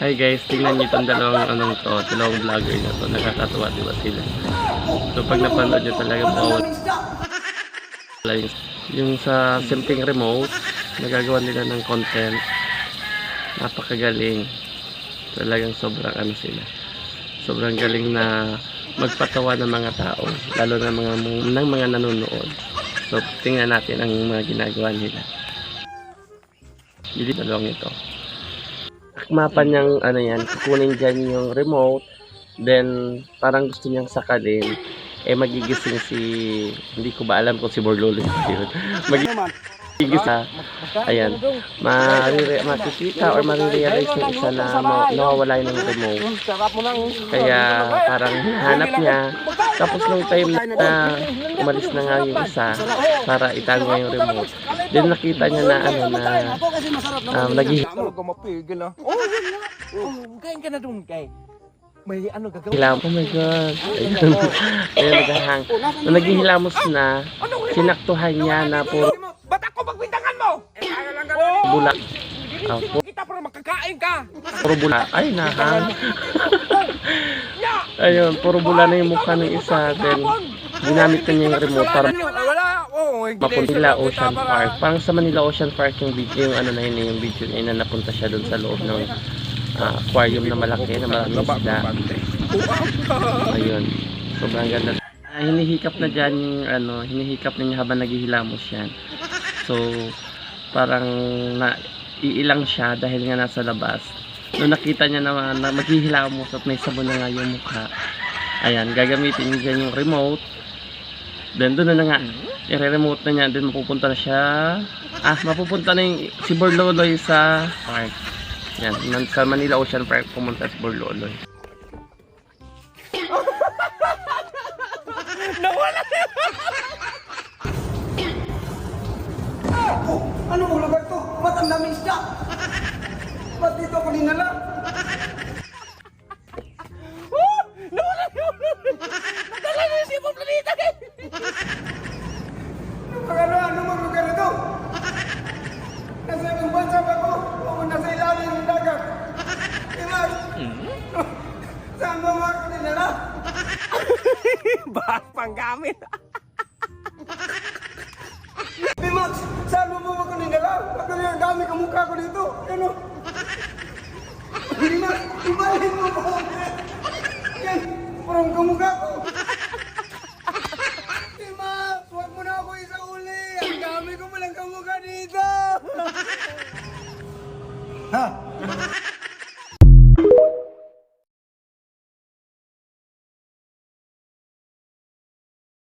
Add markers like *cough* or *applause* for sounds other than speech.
Hi guys, tingnan niyo itong dalawang anong to, dalawang vlogger na to, nakakatuwa di ba sila? So pag napanood niyo talaga yung, yung sa simpleng remote, nagagawa nila ng content, napakagaling. Talagang sobrang ano sila. Sobrang galing na magpatawa ng mga tao, lalo na mga ng mga nanonood. So tingnan natin ang mga ginagawa nila. Hindi dalawang ito akmapan niyang ano yan, kukunin dyan yung remote, then parang gusto niyang sakalin, eh magigising si, hindi ko ba alam kung si Borlolo yun. *laughs* Magigising sa, ayan, marire, makikita or marirealize ng isa na nawawala yung remote. Kaya parang hinahanap niya, tapos nung time na umalis na nga yung isa, para itago niya yung remote, then nakita niya na ano na, um, mapigil ah? Oh. Oh, kain ka na dun kay. May ano gagawin. Oh my God. Ayun. Ayun, naghahang. Nung naghihilamos na, sinaktuhan niya na puro Ba't ako magbintangan mo? Eh, kaya lang bulak. Ah, pu- Kita para makakain ka. puro bula. Ay, nahang. Ayun, puro bula na yung mukha ng isa. Then, ginamit na niya yung remote para. Oh, mapunta Ocean Park. Parang sa Manila Ocean Park yung video, yung ano na yun, yung video na yun na napunta siya doon sa loob ng ah, aquarium na malaki, na maraming isda. Ayun. Sobrang ganda. Ah, hinihikap na dyan yung ano, hinihikap na niya habang naghihilamos yan. So, parang na iilang siya dahil nga nasa labas. Nung nakita niya naman na maghihilamos at may sabon na nga yung mukha. Ayan, gagamitin niya yung remote. Then doon na nga, i-remote na niya. Then mapupunta na siya. Ah, mapupunta na yung si Borloloy sa park. Yan, sa Manila Ocean Park pumunta si Borloloy. Oh, ano ang lugar to? Ba't ang daming isda? Ba't dito? Nadala na si Ibang Planeta eh. Ano ano, ano ang lugar ito? Nasa ibang bansa ba ko? O nasa ilalim ng dagat? Diba? Saan ba mga kanina lang? *laughs* Bahas pang gamit. Yung dami ka mukha ko dito. Ano? Pimax, ibalik mo po. Yan, parang kamukha ko. Pimax, huwag mo na ako isauli. Ang dami ko palang kamukha dito. Ha?